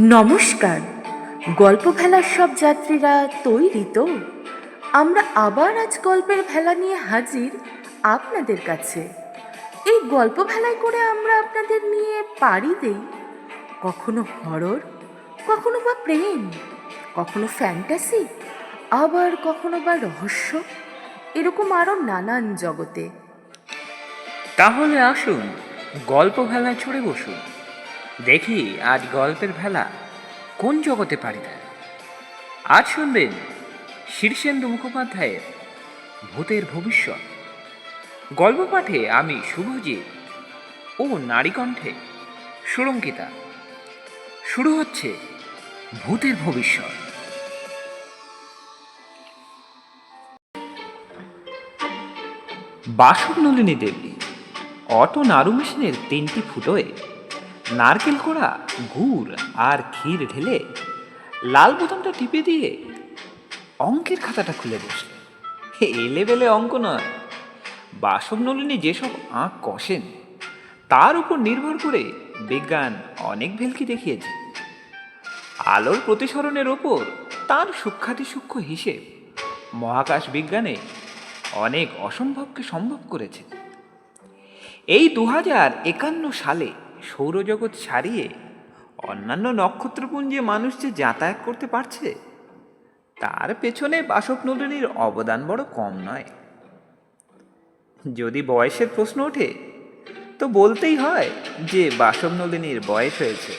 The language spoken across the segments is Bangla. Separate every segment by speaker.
Speaker 1: নমস্কার। গল্প ভেলার সব যাত্রীরা তৈরি তো? আমরা আবার আজ গল্পের ভেলা নিয়ে হাজির আপনাদের কাছে। এই গল্প ভেলায় করে আমরা আপনাদের নিয়ে পাড়ি দেই। কখনো হরর, কখনো বা প্রেম, কখনো ফ্যান্টাসি, আবার কখনো বা রহস্য, এরকম আরও নানান জগতে।
Speaker 2: তাহলে আসুন, গল্প ভেলায় ছড়ে বসুন। দেখি আজ গল্পের ভেলা কোন জগতে পাড়ি দেয়। আজ শুনবেন শীর্ষেন্দু মুখোপাধ্যায়ের ভূতের ভবিষ্যৎ। গল্প পাঠে আমি শুভজিৎ ও নারীকণ্ঠে সুরঙ্কিতা। শুরু হচ্ছে ভূতের ভবিষ্যৎ। বাসক নলিনী দেবী, অটো নাড়ু মেশিনের তিনটি ফুটোয় নারকেল কোড়া, গুড় আর ক্ষীর ঢেলে লাল বোতামটা টিপে দিয়ে অঙ্কের খাতাটা খুলে বসলে। এলে বেলে অঙ্ক নয়। বাসক নলিনী যেসব আঁক কষেন, তার উপর নির্ভর করে বিজ্ঞান অনেক ভেলকি দেখিয়েছে। আলোর প্রতিসরণের ওপর তার সূক্ষাতি সূক্ষ্ম হিসেব মহাকাশ বিজ্ঞানে অনেক অসম্ভবকে সম্ভব করেছে। এই দু একান্ন সালে সৌরজগৎ ছাড়িয়ে অন্যান্য নক্ষত্রপুঞ্জে মানুষ যে যাতায়াত করতে পারছে, তার পেছনে বাসক নলিনীর অবদান বড় কম নয়। যদি বয়সের প্রশ্ন ওঠে, তো বলতেই হয় যে বাসক নলিনীর বয়স হয়েছে।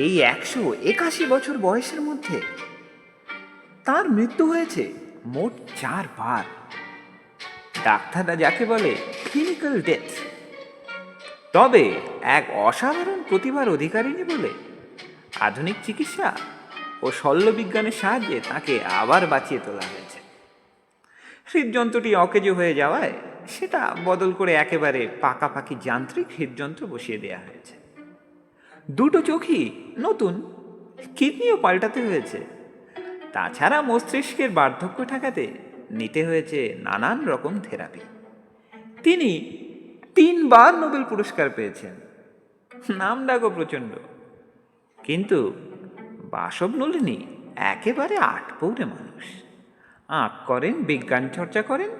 Speaker 2: এই একশো একাশি বছর বয়সের মধ্যে তার মৃত্যু হয়েছে মোট চারবার। ডাক্তাররা যাকে বলে ক্লিনিক্যাল ডেথ তবে এক অসাধারণ প্রতিভার অধিকারিণী বলে। আধুনিক চিকিৎসা ও শল্যবিজ্ঞানের সাহায্যে তাকে আবার বাঁচিয়ে তোলা হয়েছে। হৃদযন্ত্রটি অকেজো হয়ে যাওয়ায় সেটা বদল করে একেবারে পাকাপাকি যান্ত্রিক হৃদযন্ত্র বসিয়ে দেওয়া হয়েছে। দুটো চোখই নতুন, কিডনিও পাল্টাতে হয়েছে। তাছাড়া মস্তিষ্কের বার্ধক্য ঠেকাতে নিতে হয়েছে নানান রকম থেরাপি। তিনি তিনবার নোবেল পুরস্কার পেয়েছেন। নাম ডাকো প্রচণ্ড। কিন্তু বাসব নলিনী একেবারে আট পৌরে মানুষ। আঁক করেন, বিজ্ঞান চর্চা করেন,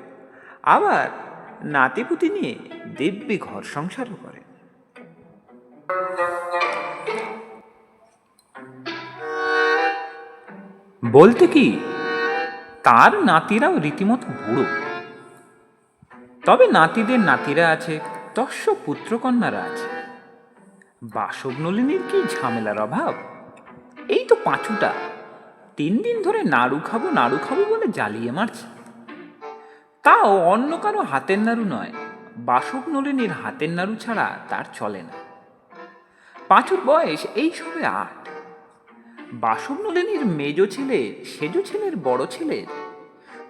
Speaker 2: আবার নাতিপুতি নিয়ে দিব্যি ঘর সংসারও করেন। বলতে কি, তার নাতিরাও রীতিমতো বুড়ো। তবে নাতিদের নাতিরা আছে দশ পুত্রকন্যারা আছে। বাসব নলিনীর কি ঝামেলার অভাব? এই তো পাঁচুটা। তিন দিন ধরে নাড়ু খাব নাড়ু খাব বলে জ্বালিয়ে মারছে। তাও অন্য কারও হাতের নাড়ু নয়। বাসব নলিনীর হাতের নাড়ু ছাড়া তার চলে না। পাঁচুর বয়স এই সবে আট। বাসব নলিনীর মেজ ছেলে, সেজ ছেলের বড় ছেলের,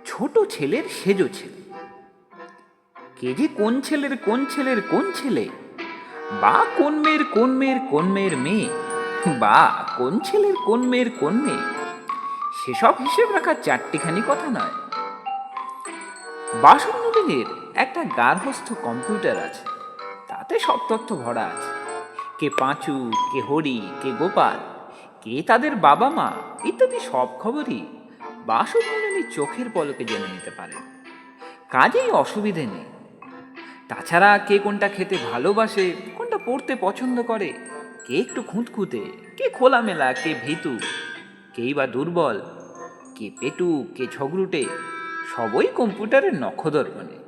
Speaker 2: ছোট ছেলের সেজ ছেলে। কে যে কোন ছেলের কোন ছেলের কোন ছেলে? বা কোন মেয়ের কোন মেয়ের কোন মেয়ের মেয়ে? বা কোন ছেলের কোন মেয়ের কোন মেয়ে? সেসব হিসেব রাখা চারটিখানি কথা নয়। বাসন একটা গার্হস্থ কম্পিউটার আছে। তাতে সব তথ্য ভরা আছে। কে পাঁচু, কে হরি, কে গোপাল, কে তাদের বাবা মা ইত্যাদি সব খবরই বাসন চোখের পলকে জেনে নিতে পারে। কাজেই অসুবিধে নেই। তাছাড়া কে কোনটা খেতে ভালোবাসে, কোনটা পড়তে পছন্দ করে, কে একটু খুঁতখুঁতে, কে খোলামেলা, কে ভীতু, কেই বা দুর্বল, কে পেটু, কে ঝগড়ুটে, সবই কম্পিউটারের নখদর্পণে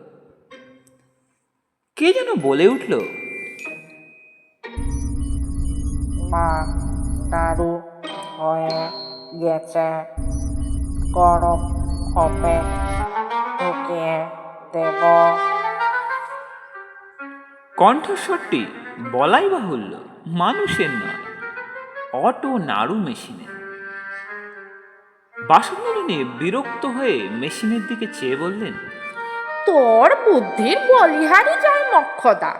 Speaker 2: কে যেন বলে উঠল,
Speaker 3: মা নাড়ু হয়ে গেছে, গরম হবে ঢুকিয়ে দেব।
Speaker 2: কণ্ঠস্বরটি বলাই বাহুল্য মানুষের নয় অটো নাড়ু মেশিনের। বাসনমলিনী বিরক্ত হয়ে মেশিনের দিকে চেয়ে বললেন
Speaker 4: তোর বুদ্ধির বলিহারি যায় মক্ষদা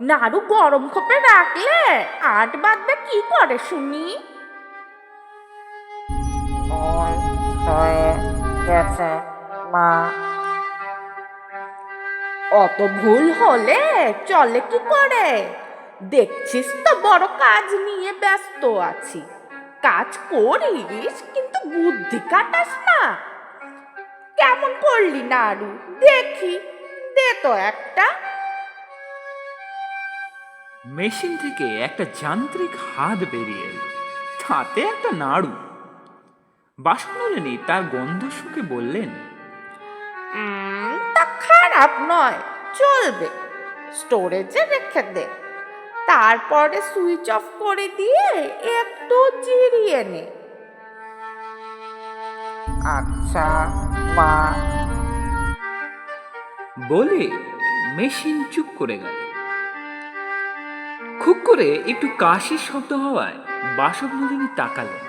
Speaker 4: নাড়ু গরম খোপে রাখলে আট বাদবে কি করে শুনি?
Speaker 3: গেছে মা।
Speaker 4: অত ভুল হলে চলে কি করে দেখছিস তো বড় কাজ নিয়ে ব্যস্ত আছি। কাজ করিস কিন্তু বুদ্ধি কাটাস না। কেমন করলি নাড়ু দেখি দে তো একটা।
Speaker 2: মেশিন থেকে একটা যান্ত্রিক হাত বেরিয়ে এলো। তাতে একটা নাড়ু। বাসনলিনী তার গন্ধ শুকে বললেন
Speaker 4: তা খারাপ নয়, চলবে। স্টোরেজে রেখে দে। তারপরে সুইচ অফ করে দিয়ে একটু জিরিয়ে নে।
Speaker 3: আচ্ছা মা।
Speaker 2: বলে মেশিন চুপ করে গেল। খুব করে একটু কাশির শব্দ হওয়ায় বাসবনলিনী তাকালেন।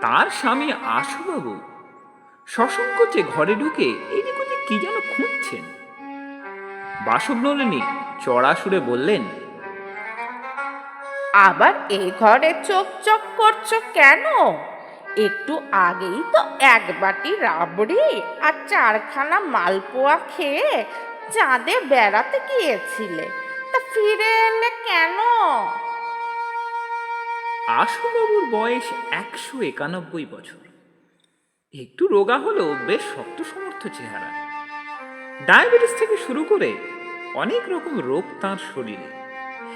Speaker 2: তার স্বামী আশুবাবু সসংকোচে ঘরে ঢুকে এদিক কি যেন খুঁজছেন? বাসবনলিনী চড়া সুরে বললেন
Speaker 4: আবার এ ঘরে চোখ চোখ করছ কেন? একটু আগেই তো এক বাটি রাবড়ি আর চারখানা মালপোয়া খেয়ে চাঁদে বেড়াতে গিয়েছিলে তা ফিরে এলে কেন?
Speaker 2: আশুবাবুর বয়স একশো একানব্বই বছর। একটু রোগা হলেও বেশ শক্ত সমর্থ চেহারা। ডায়াবেটিস থেকে শুরু করে অনেক রকম রোগ তার শরীরে।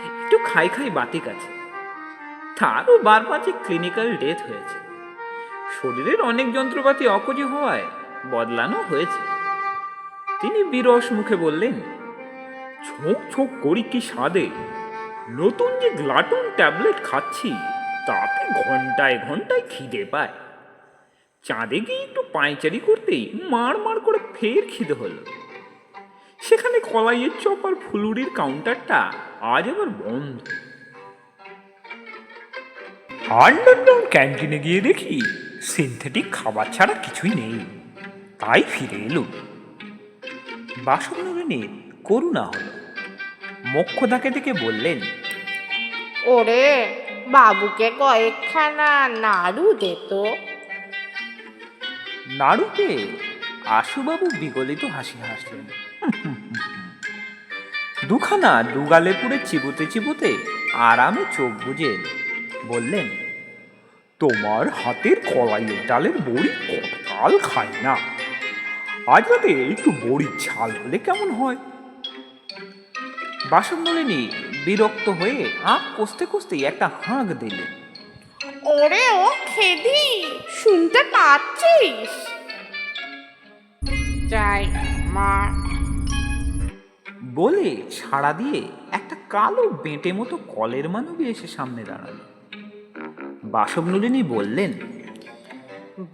Speaker 2: একটু খাই খাই বাতিক আছে। তারও বার পাঁচে ক্লিনিক্যাল ডেথ হয়েছে। শরীরের অনেক যন্ত্রপাতি অকজি হওয়ায় বদলানো হয়েছে। তিনি বিরস মুখে বললেন ছোঁক ছোঁক করি কি স্বাদে? নতুন যে গ্লাটন ট্যাবলেট খাচ্ছি, তাতে ঘন্টায় ঘন্টায় খিদে পায়। চাঁদে গিয়ে একটু পায়চারি করতেই মার মার করে ফের খিদে হলো। সেখানে কলাইয়ের চপ আর ফুলুরির কাউন্টারটা আজ আবার বন্ধ। আন্ডারগ্রাউন্ড ক্যান্টিনে গিয়ে দেখি সিনথেটিক খাবার ছাড়া কিছুই নেই। তাই ফিরে এলো। বাসনগরের করুণা হলো। মক্ষদাকে দেখে বললেন
Speaker 4: ওরে বাবুকে কয়েকখানা নাড়ু দে তো।
Speaker 2: নাড়ুতে আশুবাবু বিগলিত হাসি হাসলেন। দুখানা দুগালে পুড়ে চিবুতে চিবুতে আরামে চোখ বুঝে বললেন তোমার হাতের কলাইয়ের ডালের বড়ি কতকাল খাই না। আজ রাতে একটু বড়ির ঝাল হলে কেমন হয়? বাসনলিনী বিরক্ত হয়ে আঁক কষতে কষতেই একটা হাঁক দিলেন
Speaker 4: ওরে ও খেদি শুনতে পাচ্ছিস?
Speaker 3: যাই মা
Speaker 2: বলে সাড়া দিয়ে একটা কালো বেঁটে মতো কলের মানবী এসে সামনে দাঁড়াল। বাসবনলিনী বললেন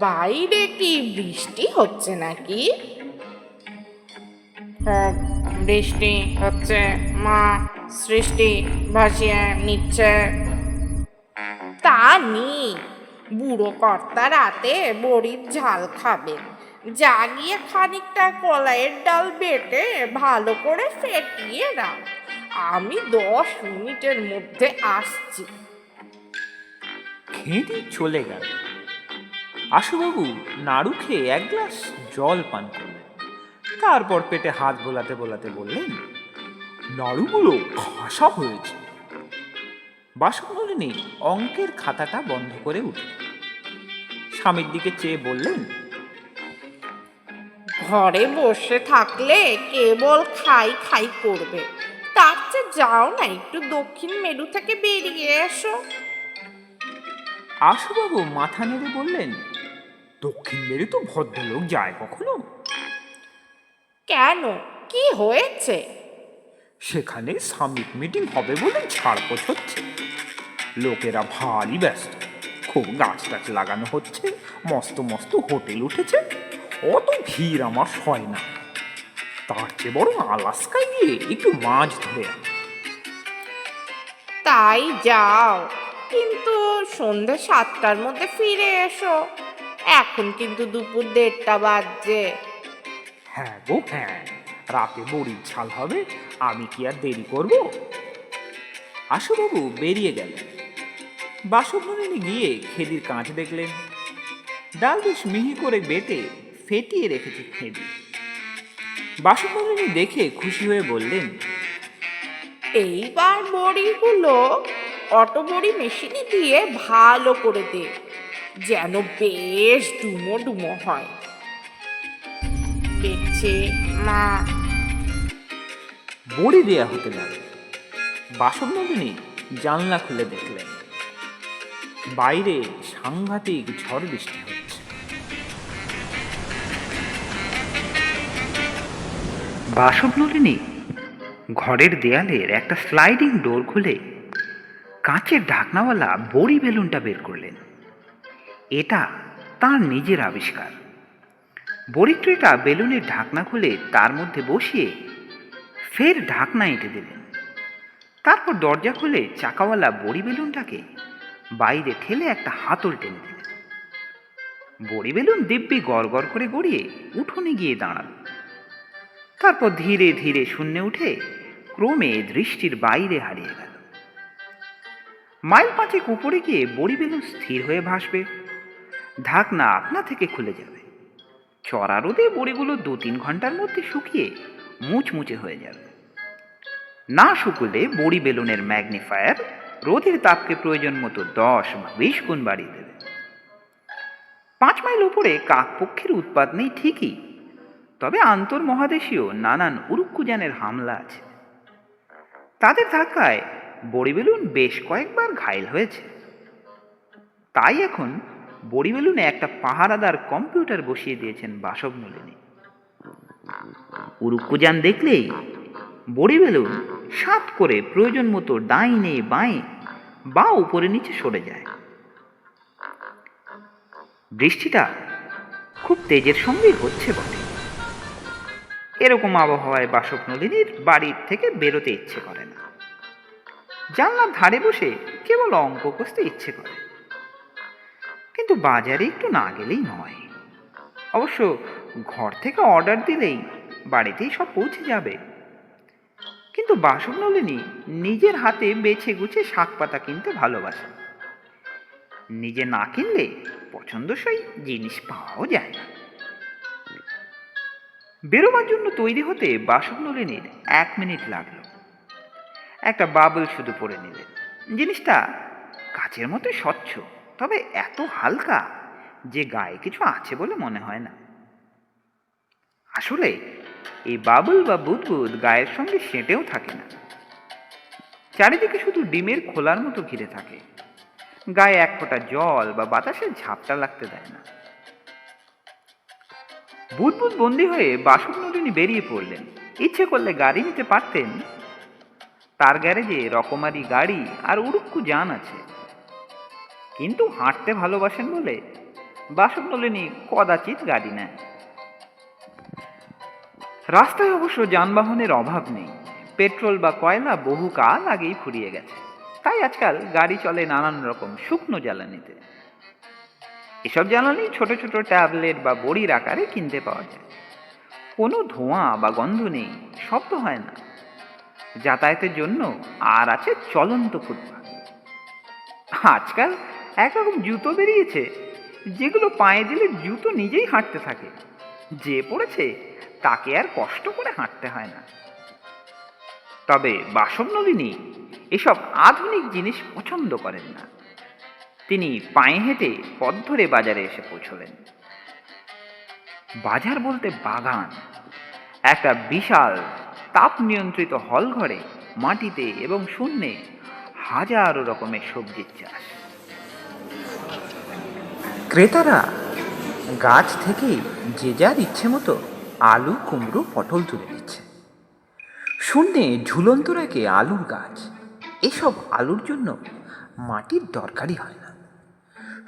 Speaker 4: বাইরে কি বৃষ্টি হচ্ছে নাকি?
Speaker 3: খুব বৃষ্টি হচ্ছে মা সৃষ্টি ভাসিয়ে নিচ্ছে।
Speaker 4: তা নি বুড়ো কর্তা রাতে বড়ির ঝাল খাবেন। জাগিয়ে খানিকটা কলাইয়ের ডাল বেটে ভালো করে ফেটিয়ে রাখ আমি দশ মিনিটের মধ্যে আসছি।
Speaker 2: খেঁদি চলে গেল। আশুবাবু নাড়ু খেয়ে এক গ্লাস জল পান করলেন। তারপর পেটে হাত বোলাতে বোলাতে বললেন, নাড়ুগুলো খাসা হয়েছে। বাসনলিনী অঙ্কের খাতাটা বন্ধ করে উঠল। স্বামীর দিকে চেয়ে বললেন
Speaker 4: ঘরে বসে থাকলে কেবল খাই খাই করবে। তার চেয়ে যাও না একটু দক্ষিণ মেরু থেকে বেরিয়ে এসো।
Speaker 2: আশুবাবু মাথা নেড়ে বললেন দক্ষিণ মেরু তো ভদ্রলোক যায় কখনো?
Speaker 4: কেন? কি হয়েছে?
Speaker 2: সেখানে সামিট মিটিং হবে বলে ছাড়পোছ হচ্ছে। লোকেরা ভারী ব্যস্ত। খুব গাছ টাছ লাগানো হচ্ছে মস্ত মস্ত হোটেল উঠেছে। অত ভিড় আমার হয় না। তার চেয়ে বরং আলাস্কায় গিয়ে একটু মাছ ধরে
Speaker 4: তাই যাও কিন্তু সন্ধে সাতটার মধ্যে ফিরে এসো। এখন কিন্তু দুপুর দেড়টা বাজছে।
Speaker 2: হ্যাঁ গো হ্যাঁ রাতে বড়ির ঝাল হবে আমি কি আর দেরি করব? আশুবাবু বেরিয়ে গেলেন বাসভবনে গিয়ে খেদির কাঁচ দেখলেন। ডাল বেশ মিহি করে বেটে ফেটিয়ে রেখেছে খেদি বাসভবনে দেখে খুশি হয়ে বললেন
Speaker 4: এইবার বড়িগুলো অটো বড়ি মেশিনে দিয়ে ভালো করে দে যেন বেশ ডুমো ডুমো হয়।
Speaker 3: দিচ্ছি মা।
Speaker 2: বড়ি দেয়া হতে লাগল। বাসব নলিনী জানলা খুলে দেখলেন বাইরে সাংঘাতিক ঝড় বৃষ্টি হচ্ছে। বাসব নলিনী ঘরের দেয়ালের একটা স্লাইডিং ডোর খুলে কাঁচের ঢাকনাওয়ালা বড়ি বেলুনটা বের করলেন। এটা তার নিজের আবিষ্কার। বড়ি ট্রেটা বেলুনের ঢাকনা খুলে তার মধ্যে বসিয়ে ফের ঢাকনা এঁটে দিলেন। তারপর দরজা খুলে চাকাওয়ালা বড়ি বেলুনটাকে বাইরে ঠেলে একটা হাতল টেনে দিলেন। বড়ি বেলুন দিব্যি গড় করে গড়িয়ে উঠোনে গিয়ে দাঁড়াল। তারপর ধীরে ধীরে শূন্যে উঠে ক্রমে দৃষ্টির বাইরে হারিয়ে গেল। মাইল পাঁচেক উপরে গিয়ে বড়ি বেলুন স্থির হয়ে ভাসবে। ঢাকনা আপনা থেকে খুলে যাবে। চড়া রোদে বড়িগুলো দু তিন ঘণ্টার মধ্যে শুকিয়ে মুচমুচে হয়ে যাবে। না শুকুলে বড়ি বেলুনের ম্যাগনিফায়ার রোদের তাপকে প্রয়োজন মতো দশ বা বিশ গুণ বাড়িয়ে দেবে। পাঁচ মাইল উপরে কাকপক্ষের উৎপাদ নেই ঠিকই। তবে আন্তর্মহাদেশীয় নানান উরুক্কুজানের হামলা আছে। তাদের ধাক্কায় বড়ি বেলুন বেশ কয়েকবার ঘায়ল হয়েছে। তাই এখন বড়ি বেলুনে একটা পাহারাদার কম্পিউটার বসিয়ে দিয়েছেন বাসব নলিনী উরুক্কুজান দেখলেই বড়ি বেলুন সাত করে প্রয়োজন মতো ডাইনে বাঁয়ে বা উপরে নিচে সরে যায়। বৃষ্টিটা খুব তেজের সঙ্গেই হচ্ছে বটে। এরকম আবহাওয়ায় বাসক নলিনীর বাড়ির থেকে বেরোতে ইচ্ছে করে না। জানলার ধারে বসে কেবল অঙ্ক কষতে ইচ্ছে করে। কিন্তু বাজারে একটু না গেলেই নয়। অবশ্য ঘর থেকে অর্ডার দিলেই বাড়িতেই সব পৌঁছে যাবে। কিন্তু বাসক নলিনী নিজের হাতে বেছে গুছে শাক পাতা কিনতে ভালোবাসে। নিজে না কিনলে পছন্দসই জিনিস পাওয়াও যায় না। বেরোবার জন্য তৈরি হতে বাসব নলিনীর এক মিনিট লাগল। একটা বাবল শুধু পরে নিলেন জিনিসটা কাচের মতো স্বচ্ছ, তবে এত হালকা যে গায়ে কিছু আছে বলে মনে হয় না। আসলে এই বাবুল বা বুদবুদ গায়ের সঙ্গে সেঁটেও থাকে না। চারিদিকে শুধু ডিমের খোলার মতো ঘিরে থাকে। গায়ে এক ফোঁটা জল বা বাতাসের ঝাপটা লাগতে দেয় না। বুদবুদ বন্দি হয়ে বাসক নলিনী বেরিয়ে পড়লেন। ইচ্ছে করলে গাড়ি নিতে পারতেন। তার গ্যারেজে রকমারি গাড়ি আর উড়ুক্কু যান আছে। কিন্তু হাঁটতে ভালোবাসেন বলে বাসক নলিনী কদাচিৎ গাড়ি নেয়। রাস্তায় অবশ্য যানবাহনের অভাব নেই। পেট্রোল বা কয়লা বহু কাল আগেই ফুরিয়ে গেছে। তাই আজকাল গাড়ি চলে নানান রকম শুকনো জ্বালানিতে। এসব জ্বালানি ছোট ছোট ট্যাবলেট বা বড়ির আকারে কিনতে পাওয়া যায়। কোনো ধোঁয়া বা গন্ধ নেই, শব্দ হয় না। যাতায়াতের জন্য আর আছে চলন্ত ফুটপাত। আজকাল একরকম জুতো বেরিয়েছে, যেগুলো পায়ে দিলে জুতো নিজেই হাঁটতে থাকে। যে পড়েছে, তাকে আর কষ্ট করে হাঁটতে হয় না। তবে বাসব নলিনী এসব আধুনিক জিনিস পছন্দ করেন না। তিনি পায়ে হেঁটে পথ ধরে বাজারে এসে পৌঁছলেন। বাজার বলতে বাগান। একটা বিশাল তাপ নিয়ন্ত্রিত হল ঘরে, মাটিতে এবং শূন্যে হাজারো রকমের সবজির চাষ। ক্রেতারা গাছ থেকে যে যার ইচ্ছে মতো আলু, কুমড়ো, পটল তুলে দিচ্ছে শূন্যে ঝুলন্ত রাখে আলুর গাছ। এসব আলুর জন্য মাটির দরকারই হয় না।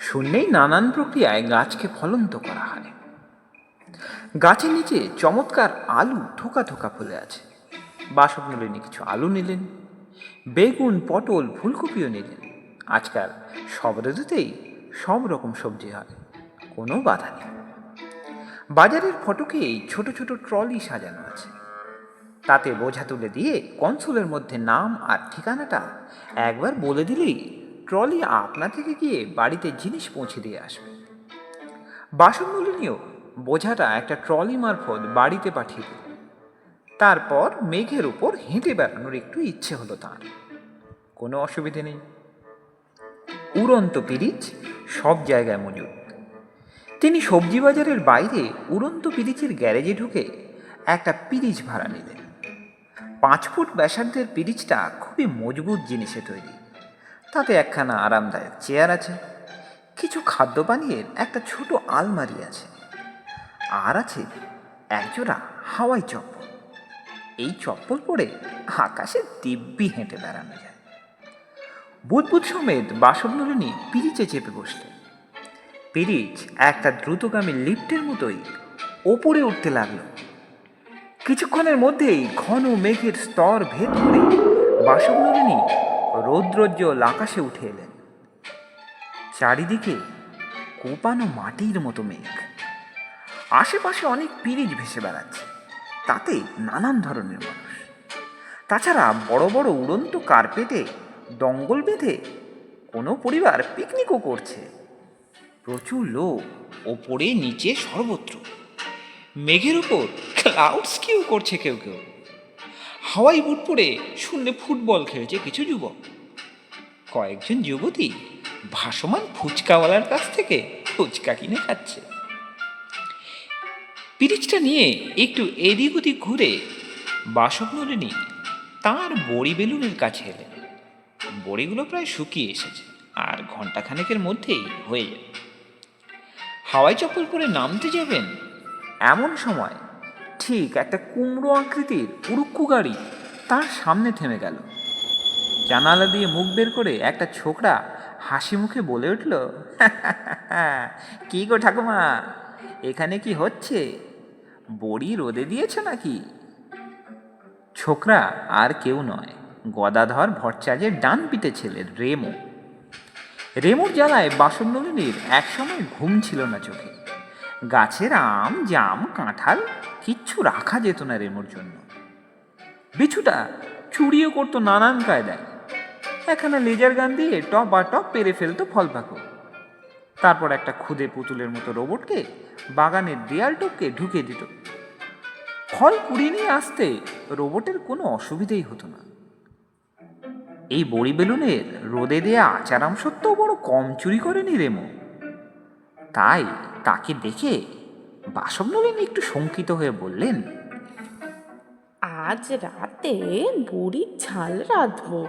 Speaker 2: শূন্যেই নানান প্রক্রিয়ায় গাছকে ফলন্ত করা হয়। গাছের নিচে চমৎকার আলু থোকা থোকা ফুলে আছে। বাসক নলিনী কিছু আলু নিলেন, বেগুন, পটল, ফুলকপিও নিলেন। আজকাল সব ঋতুতেই সব রকম সবজি হয়, কোনো বাধা নেই। বাজারের ফটকেই ছোট ছোট ট্রলি সাজানো আছে। তাতে বোঝা তুলে দিয়ে কনসোলের মধ্যে নাম আর ঠিকানাটা একবার বলে দিলেই ট্রলি আপনা থেকে গিয়ে বাড়িতে জিনিস পৌঁছে দিয়ে আসবে। বাসন নলিনীও বোঝাটা একটা ট্রলি মারফত বাড়িতে পাঠিয়ে দিল। তারপর মেঘের উপর হেঁটে বেড়ানোর একটু ইচ্ছে হলো তার। কোনো অসুবিধে নেই। উড়ন্ত পিরিচ সব জায়গায় মজুদ তিনি সবজি বাজারের বাইরে উড়ন্ত পিরিচের গ্যারেজে ঢুকে একটা পিরিচ ভাড়া নিলেন। পাঁচ ফুট ব্যাসার্ধের পিরিচটা খুবই মজবুত জিনিসে তৈরি। তাতে একখানা আরামদায়ক চেয়ার আছে, কিছু খাদ্য পানীয়ের একটা ছোট আলমারি আছে, আর আছে একজোড়া হাওয়াই চপ্পল। এই চপ্পল পরে আকাশে দিব্যি হেঁটে বেড়ানো যায়। বুদবুদ সমেত বাসবনলিনী পিরিচে চেপে বসলেন। পিরিচ একটা দ্রুতগামী লিফটের মতোই ওপরে উঠতে লাগল। কিছুক্ষণের মধ্যেই ঘন মেঘের স্তর ভেদ করে বাসবনলিনী রৌদ্রোজ্জ্বল আকাশে উঠে এলেন। চারিদিকে কোপানো মাটির মতো মেঘ। আশেপাশে অনেক পিরিচ ভেসে বেড়াচ্ছে। তাতে নানান ধরনের মানুষ। তাছাড়া বড় বড় উড়ন্ত কার্পেটে দঙ্গল বেঁধে কোনো পরিবার পিকনিকও করছে। প্রচুর লোক ওপরে নিচে সর্বত্র। মেঘের উপর ক্লাউড স্কিউ করছে কেউ কেউ। হাওয়াই বুট পরে শূন্যে ফুটবল খেলছে কিছু যুবক। কয়েকজন যুবতী ভাসমান ফুচকাওয়ালার কাছ থেকে ফুচকা কিনে খাচ্ছে। পিরিচটা নিয়ে একটু এদিক ওদিক ঘুরে বাসবনলিনী তার বড়ি বেলুনের কাছে এলেন। বড়িগুলো প্রায় শুকিয়ে এসেছে আর ঘন্টাখানেকের মধ্যেই হয়ে যাবে হাওয়াই চপ্পল পরে নামতে যাবেন এমন সময়, ঠিক একটা কুমড়ো আকৃতির উড়ুক্কু গাড়ি তার সামনে থেমে গেল। জানালা দিয়ে মুখ বের করে একটা ছোকরা হাসি মুখে বলে উঠল, কি গো ঠাকুমা, এখানে কি হচ্ছে? বড়ি রোদে দিয়েছ নাকি? ছোকরা আর কেউ নয়, গদাধর ভট্টাচার্যের ডান পিটে ছেলে রেমো। রেমোর জ্বালায় বাসনলিনীর একসময় ঘুম ছিল না চোখে। গাছের আম, জাম, কাঁঠাল কিচ্ছু রাখা যেত না রেমোর জন্য। বিছুটা চুরিও করতো নানান কায়দায়। একখানা লেজার গান দিয়ে টপ বা টপ পেরে ফেলতো ফল পাকো তারপর একটা খুদে পুতুলের মতো রোবটকে বাগানের দেয়াল টপকে ঢুকে দিত। ফল কুড়িয়ে নিয়ে আসতে রোবটের কোনো অসুবিধেই হতো না। এই বড়ি বেলুনের রোদে দেয়া আচারাম সত্ত্বেও বড় কম চুরি করেনি রেমো। তাই তাকে দেখে বাসব বাসবনলিনী একটু শঙ্কিত হয়ে বললেন,
Speaker 4: আজ রাতে বড়ির ঝাল রাঁধবো।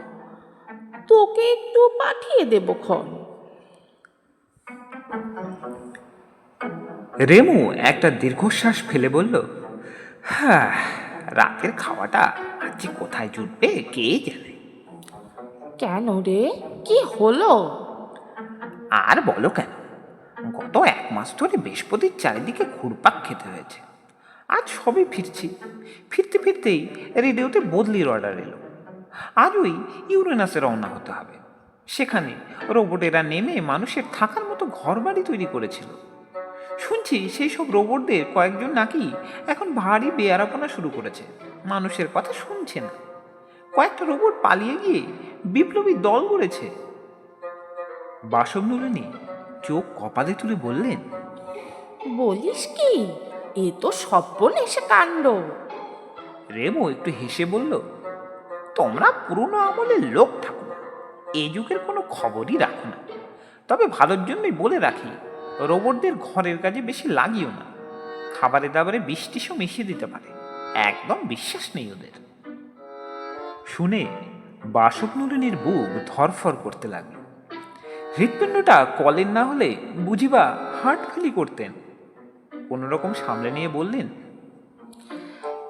Speaker 4: তোকে একটু পাঠিয়ে দেবো খন
Speaker 2: রেমু একটা দীর্ঘশ্বাস ফেলে বলল হ্যাঁ রাতের খাওয়াটা আজ যে কোথায় জুটবে কে জানে?
Speaker 4: কেন রে? কি হলো?
Speaker 2: আর বলো কেন? গত এক মাস ধরে বৃহস্পতির চারিদিকে ঘুরপাক খেতে হয়েছে। আজ সবে ফিরছি। ফিরতে ফিরতেই রেডিওতে বদলির অর্ডার এলো। আজ ওই ইউরেনাসে রওনা হতে হবে। সেখানে রোবটেরা নেমে মানুষের থাকার মতো ঘরবাড়ি তৈরি করেছিল। শুনছি সেই সব রোবটদের কয়েকজন নাকি এখন ভারী বেয়ারাপনা শুরু করেছে। মানুষের কথা শুনছে না। কয়েকটা রোবট পালিয়ে গিয়ে বিপ্লবী দল গড়েছে। বাসবনলিনী চোখ কপালে তুলে বললেন
Speaker 4: বলিস কি? এ তো সব্যনেশে কাণ্ড
Speaker 2: রেমো একটু হেসে বলল তোমরা পুরনো আমলের লোক থাকো। এই যুগের কোনো খবরই রাখো না। তবে ভালোর জন্যই বলে রাখি, রোবটদের ঘরের কাজে বেশি লাগিও না। খাবারে দাবারে বিষ টিসও মিশিয়ে দিতে পারে। একদম বিশ্বাস নেই ওদের। শুনে বাসবনলিনীর বুক ধরফর করতে লাগল। হৃৎপিণ্ডটা কলের না হলে বুঝিবা হার্ট ফেলি করতেন। কোনো রকম সামলে নিয়ে বললেন,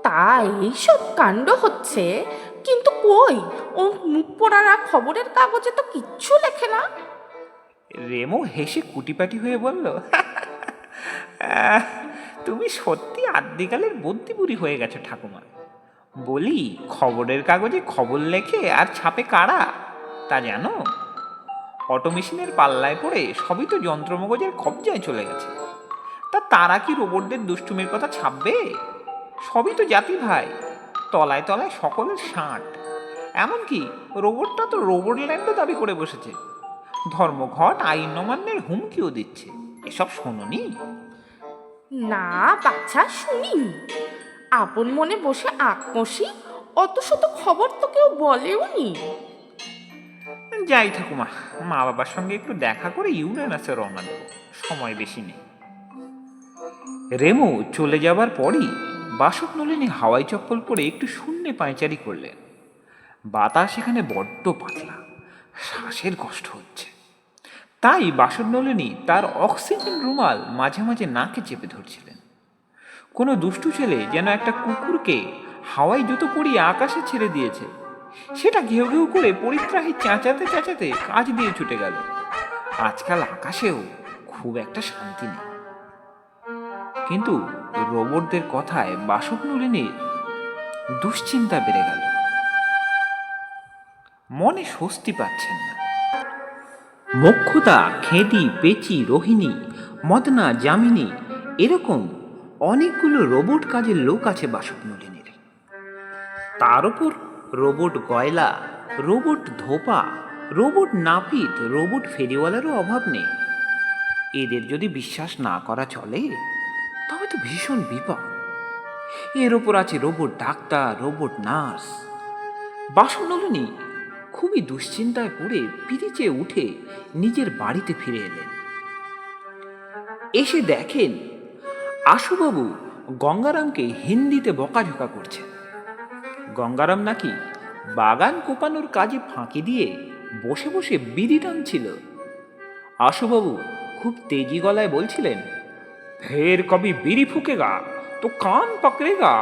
Speaker 4: তা এইসব কাণ্ড হচ্ছে? কিন্তু কই? ও মুখ পোড়ারা খবরের কাগজে তো কিচ্ছু লেখে না।
Speaker 2: রেমো হেসে কুটিপাটি হয়ে বলল "আহ, তুমি সত্যি আদ্যিকালের বুদ্ধিপুরি হয়ে গেছো ঠাকুমা। বলি খবরের কাগজে খবর লেখে আর ছাপে কারা? তা জানো? অটো মেশিনের পাল্লায় পড়ে সবই তো যন্ত্রমগজের কবজায় চলে গেছে। তা তারা কি রোবটদের দুষ্টুমির কথা ছাপবে? সবই তো জাতি ভাই। তলায় তলায় সকলের ষাট এমনকি রোবটটা তো রোবট ল্যান্ডও দাবি করে বসেছে। ধর্মঘট আইন অমান্যের হুমকিও দিচ্ছে। এসব শোনোনি?
Speaker 4: না বাচ্চা শুনি আপন মনে বসে আঁকমসি অত শত খবর তো কেউ বলেও নি।
Speaker 2: যাই ঠাকুমা মা বাবার সঙ্গে একটু দেখা করে ইউরেনাসে রওনা দেবো। সময় বেশি নেই। রেমো চলে যাবার পরই বাসক নলিনী হাওয়াই চপ্পল পরে একটু শূন্যে পায়চারি করলেন। বাতাস এখানে বড্ড পাতলা। শ্বাসের কষ্ট হচ্ছে। তাই বাসক নলিনী তার অক্সিজেন রুমাল মাঝে মাঝে নাকে চেপে ধরছিলেন। কোনো দুষ্টু ছেলে যেন একটা কুকুরকে হাওয়াই জুতো পরিয়ে আকাশে ছেড়ে দিয়েছে, সেটা ঘেউ ঘেউ করে পরিত্রাহী চেঁচাতে চেঁচাতে কাজ দিয়ে ছুটে গেল। আজকাল আকাশেও খুব একটা শান্তি নেই। কিন্তু রোবটদের কথায় বাসক নলিনীর দুশ্চিন্তা বেড়ে গেল। মনে স্বস্তি পাচ্ছেন না। মক্ষুদা, খেদি, পেচি, রোহিণী, মদনা, যামিনী, এরকম অনেকগুলো রোবট কাজের লোক আছে বাসক নলিনীর তার উপর রোবট গয়লা, রোবট ধোপা, রোবট নাপিত, রোবট ফেরিওয়ালারও অভাব নেই। এদের যদি বিশ্বাস না করা চলে তবে তো ভীষণ বিপদ। এর ওপর আছে রোবট ডাক্তার, রোবট নার্স। বাসনলিনী খুবই দুশ্চিন্তায় পড়ে পিরিচে উঠে নিজের বাড়িতে ফিরে এলেন। এসে দেখেন আশুবাবু গঙ্গারামকে হিন্দিতে বকাঝকা করছেন। গঙ্গারাম নাকি বাগান কোপানোর কাজে ফাঁকি দিয়ে বসে বসে বিড়ি টানছিল। আশুবাবু খুব তেজি গলায় বলছিলেন ফের কবি বিড়ি ফুকেগা, তো কান পকড়েগা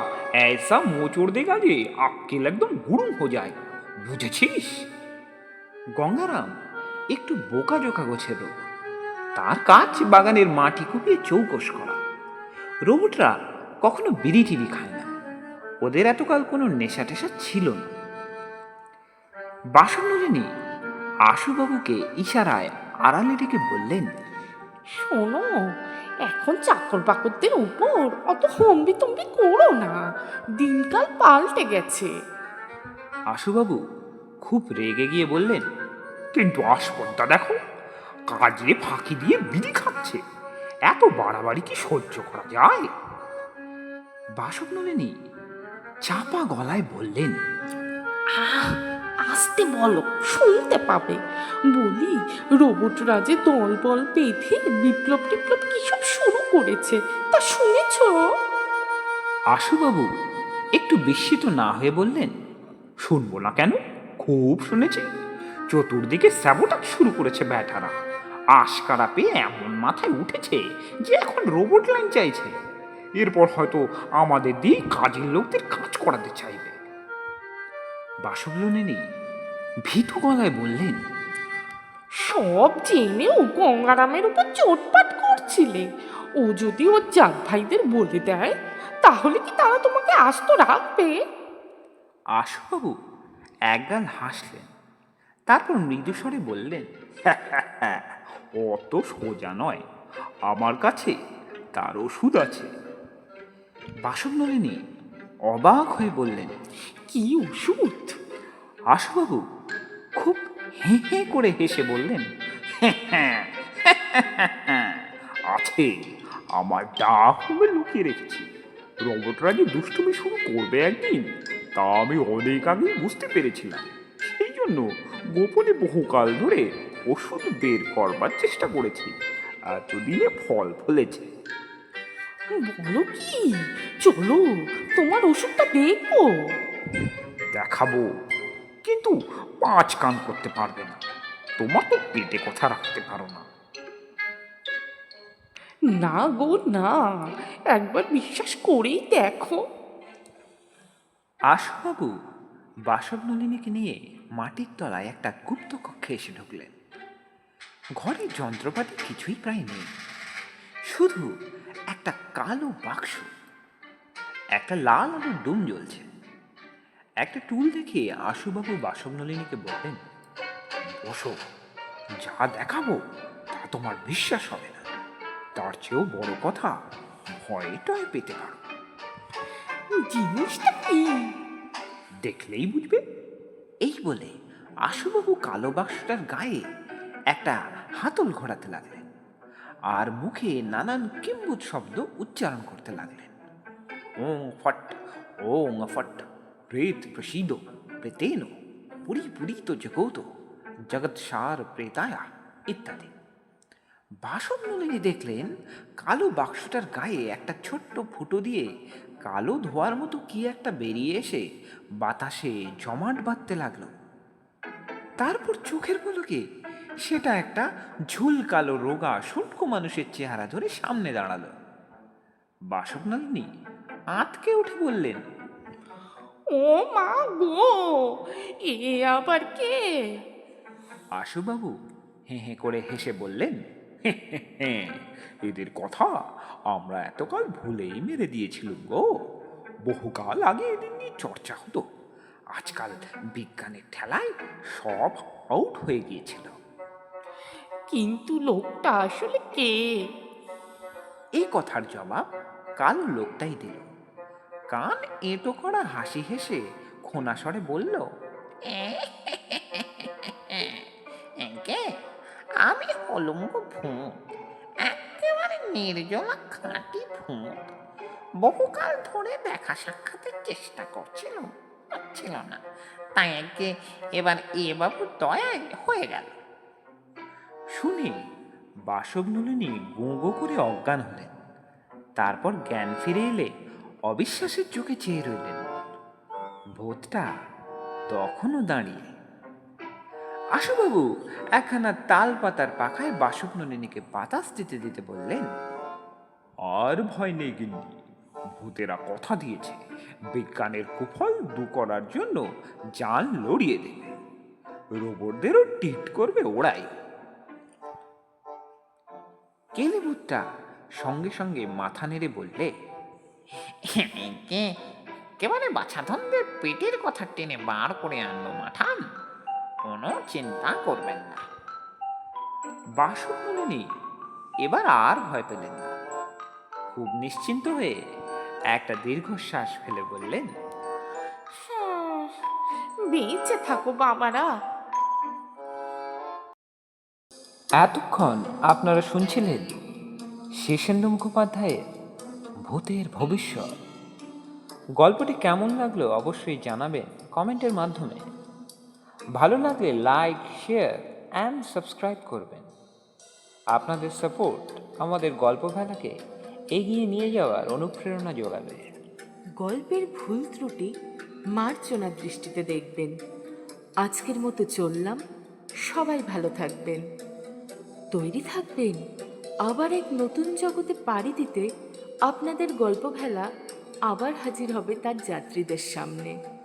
Speaker 2: ऐसा मुंह মোচড় দেগা যে আক্কেল একদম গুরুম হয়ে যায়, বুঝেছিস? গঙ্গারাম, একটু বোকা জোকা লোক তার কাজ বাগানের মাটি কুপিয়ে চৌকস করা। রোবটরা কখনো বিড়ি টিড়ি খায় না, ওদের এতকাল কোনো নেশা টেশা ছিল না। বাসনলিনী আশুবাবুকে ইশারায় আড়ালে ডেকে বললেন,
Speaker 4: শোনো এখন চাকর বাকরদের উপর অত হম্বি তম্বি করো না। দিনকাল পাল্টে গেছে।
Speaker 2: আশুবাবু খুব রেগে গিয়ে বললেন কিন্তু আসমনটা দেখো কাজে ফাঁকি দিয়ে বিড়ি খাচ্ছে। এত বাড়াবাড়ি কি সহ্য করা যায়? বাসক নলেনি চাপা গলায় বললেন
Speaker 4: আহ আসতে বলো, শুনতে পাবে। বলি রোবটরা যে দল বল বেঁধে বিপ্লব টিপ্লব কি সব শুরু করেছে, তা শুনেছ?
Speaker 2: আশুবাবু, একটু বিস্মিত না হয়ে বললেন। শুনব না কেন? খুব শুনেছি। চতুর্দিকে স্যাবোটাক শুরু করেছে ব্যাটারা। আশকারা পেয়ে এমন মাথায় উঠেছে যে এখন রোবট লাইন চাইছে। এরপর হয়তো আমাদের দিয়ে কাজের লোকদের কাজ করাতে চাইবে। বাসবলনেনি ভীতু গলায় বললেন
Speaker 4: সব জেনেও গঙ্গারামের উপর চোটপাট করছিলে। ও যদি ওর জাত ভাইদের বলে দেয় তাহলে কি তারা তোমাকে আস্ত রাখবে?
Speaker 2: আশুবাবু একগাল হাসলেন। তারপর মৃদুস্বরে বললেন অত সোজা নয়। আমার কাছে তার ওষুধ আছে। বাসব নলিনী অবাক হয়ে বললেন,
Speaker 4: কি ওষুধ?
Speaker 2: আশুবাবু খুব হে হে করে হেসে বললেন আছে, আমার ডাক রুমে লুকিয়ে রেখেছি। রোবটরা যে দুষ্টুমি শুরু করবে একদিন, তা আমি অনেক আগেই বুঝতে পেরেছিলাম। সেই জন্য গোপনে বহুকাল ধরে ওষুধ বের করবার চেষ্টা করেছি, এতদিনে ফল ফলেছে।
Speaker 4: বলো কি? চলো তোমার ওষুধটা দেখব।
Speaker 2: দেখাবো কিন্তু পাঁচ কান করতে পারবে না। তোমার তো পেটে কথা রাখতে পারো না।
Speaker 4: না গো না একবার বিশ্বাস করেই দেখো।
Speaker 2: আশুবাবু বাসব নলিনীকে নিয়ে মাটির তলায় একটা গুপ্ত কক্ষে এসে ঢুকলেন। ঘরে যন্ত্রপাতি কিছুই প্রায় নেই। শুধু একটা কালো বাক্স একটা লাল আলোর ডুম জ্বলছে। একটা টুল দেখে আশুবাবু বাসব নলিনীকে বললেন, বসো, যা দেখাবো, তা তোমার বিশ্বাস হবে না। তার চেয়েও বড় কথা, ভয়টাই পেতে পারো।
Speaker 4: জিনিসটা কি?
Speaker 2: দেখলেই বুঝবে। এই বলে আশুবাবু কালো বাক্সটার গায়ে একটা হাতল ঘোরাতে লাগলেন। আর মুখে নানান কিম্বুত শব্দ উচ্চারণ করতে লাগলেন। ও ফট ওং অফট প্রেত প্রসিদ প্রেতেন পুরী পুরী তো জগত জগৎ সার প্রেতায়া ইত্যাদি বাসন নলিনী দেখলেন কালো বাক্সটার গায়ে একটা ছোট্ট ফুটো দিয়ে কালো ধোয়ার মতো কি একটা বেরিয়ে এসে বাতাসে জমাট বাঁধতে লাগল। তারপর চোখের পলকে সেটা একটা ঝুল কালো রোগা, শুষ্ক মানুষের চেহারা ধরে সামনে দাঁড়াল। বাসক নলিনী আঁতকে উঠে বললেন
Speaker 4: ও মা গো এ আবার কে?
Speaker 2: আশুবাবু হেঁ হেঁ করে হেসে বললেন এদের কথা আমরা এতকাল ভুলেই মেরে দিয়েছিলুম গো। বহুকাল আগে এদের নিয়ে চর্চা হতো। আজকাল বিজ্ঞানের ঠেলায় সব আউট হয়ে গিয়েছিল।
Speaker 4: কিন্তু লোকটা আসলে কে?
Speaker 2: এই কথার জবাব কাল লোকটাই দিল। কান এঁটো করা হাসি হেসে খোনা স্বরে বলল
Speaker 5: আমি হলুম গো ভূত, একেবারে নির্জলা খাঁটি ভূত। বহুকাল ধরে দেখা সাক্ষাতের চেষ্টা করছিলাম হচ্ছিল না। তাই একে এবার এ বাবু দয়ায় হয়ে গেল।
Speaker 2: শুনে বাসব নলিনী গুঁগো করে অজ্ঞান হলেন। তারপর জ্ঞান ফিরে এলে অবিশ্বাসের চোখে চেয়ে রইলেন। ভূতটা তখনও দাঁড়িয়ে। আশুবাবু, একখানা তাল পাতার পাখায় বাসব নলিনীকে বাতাস দিতে দিতে বললেন, আর ভয় নেই গিন্নি, ভূতেরা কথা দিয়েছে। বিজ্ঞানের কুফল দু করার জন্য জাল লড়িয়ে দেবে। রোবটদেরও টিট করবে ওড়াই। কেলেবুটটা সঙ্গে সঙ্গে মাথা নেড়ে বললে
Speaker 5: কে একেবারে বাছাধনদের পেটের কথা টেনে বার করে আনলো মাঠান। কোনো চিন্তা করবেন না।
Speaker 2: বাসক নলিনী এবার আর ভয় পেলেন না। খুব নিশ্চিন্ত হয়ে একটা দীর্ঘশ্বাস ফেলে বললেন
Speaker 4: হুম, বেঁচে থাকো বাবারা।
Speaker 2: এতক্ষণ আপনারা শুনছিলেন শেষেন্দ্র মুখোপাধ্যায়ের ভূতের ভবিষ্যৎ। গল্পটি কেমন লাগল অবশ্যই জানাবেন কমেন্টের মাধ্যমে। ভালো লাগলে লাইক, শেয়ার অ্যান্ড সাবস্ক্রাইব করবেন। আপনাদের সাপোর্ট আমাদের গল্প ভেলাকে এগিয়ে নিয়ে যাওয়ার অনুপ্রেরণা যোগাবে।
Speaker 1: গল্পের ভুল ত্রুটি মার্জনার দৃষ্টিতে দেখবেন। আজকের মতো চললাম। সবাই ভালো থাকবেন। তৈরি থাকবেন আবার এক নতুন জগতে পাড়ি দিতে আপনাদের গল্প ভেলা আবার হাজির হবে তার যাত্রীদের সামনে।